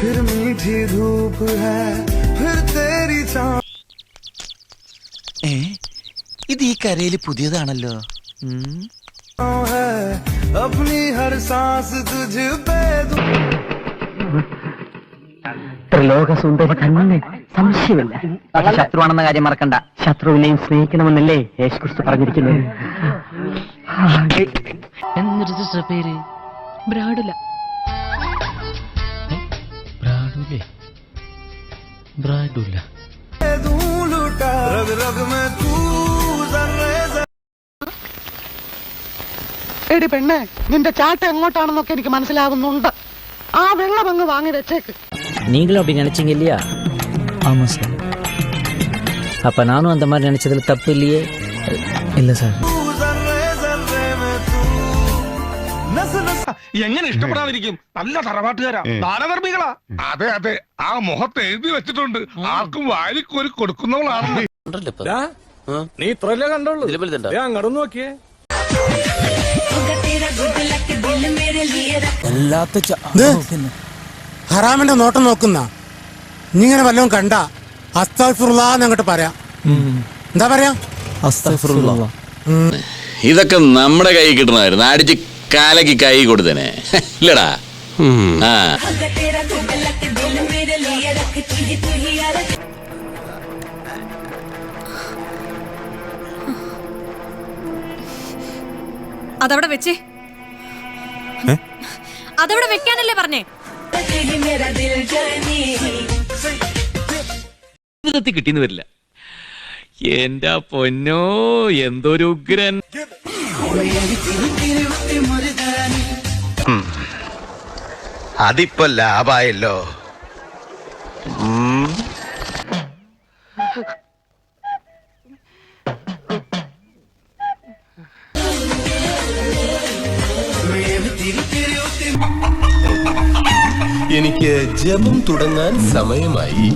फिर मीठी धूप है फिर तेरी छाँव ഏ ഇത് ഈ കരയിൽ പുതിയതാണല്ലോ ഉം. है अपनी हर सांस तुझ पे दूं ത്രിലോകസുന്ദരി കണ്ണന് സംശയമില്ല പക്ഷെ ശത്രുവാണെന്ന കാര്യം മറക്കണ്ട ശത്രുവിനെയും സ്നേഹിക്കണമെന്നല്ലേ യേശുക്രിസ്തു പറഞ്ഞിരിക്കുന്നത് എന്നൊരു സിസ്റ്റർ പേര് ബ്രാഡുല ले ब्राडुला रग रग में तू എടി പെണ്ണെ നിന്റെ ചാട്ട എങ്ങോട്ടാണെന്നൊക്കെ എനിക്ക് മനസ്സിലാവുന്നുണ്ട്. ആ വെള്ളം അങ്ങ് വാങ്ങി വെച്ചേക്ക്. നീങ്ങളും അപ്പൊ നെനച്ചില്ല അപ്പൊ നാനും അന്തമാർ നെനച്ചതിൽ തപ്പില്ലയേ? ഇല്ല സാർ. എങ്ങനെ ഇഷ്ടപ്പെടാതിരിക്കും? നല്ല തറവാട്ടുകാരാ. ദാനധർമ്മികളാ അതെ അതെ. ആ മുഖത്ത് എഴുതി വെച്ചിട്ടുണ്ട്. ആർക്കും വാരിക്കോരി കൊടുക്കുന്നവളാണ്. നീ ഇത്രല്ലേ കണ്ടുള്ളൂ? അങ്ങോട്ട് നോക്കിയേ. ഹറാമിന്റെ നോട്ടം നോക്കുന്ന. നീ ഇങ്ങനെ വല്ലതും കണ്ട? അസ്താഫുറുല്ലാന്ന് അങ്ങോട്ട് പറയാം. എന്താ പറയാ? ഇതൊക്കെ നമ്മുടെ കൈ കിട്ടണമായിരുന്നു അടിച്ച് കാലക്ക് കൈ കൊടുത്തേനെ. ഇല്ലടാ. ആ. അതവിടെ വെച്ചേ. അതവിടെ വെക്കാനല്ലേ പറഞ്ഞേ. ജീവിതത്തിൽ കിട്ടിന്ന് വരില്ല. എന്റെ പൊന്നോ എന്തൊരു ഉഗ്രൻ. അതിപ്പോ ലാഭായല്ലോ. എനിക്ക് ജപം തുടങ്ങാൻ സമയമായി.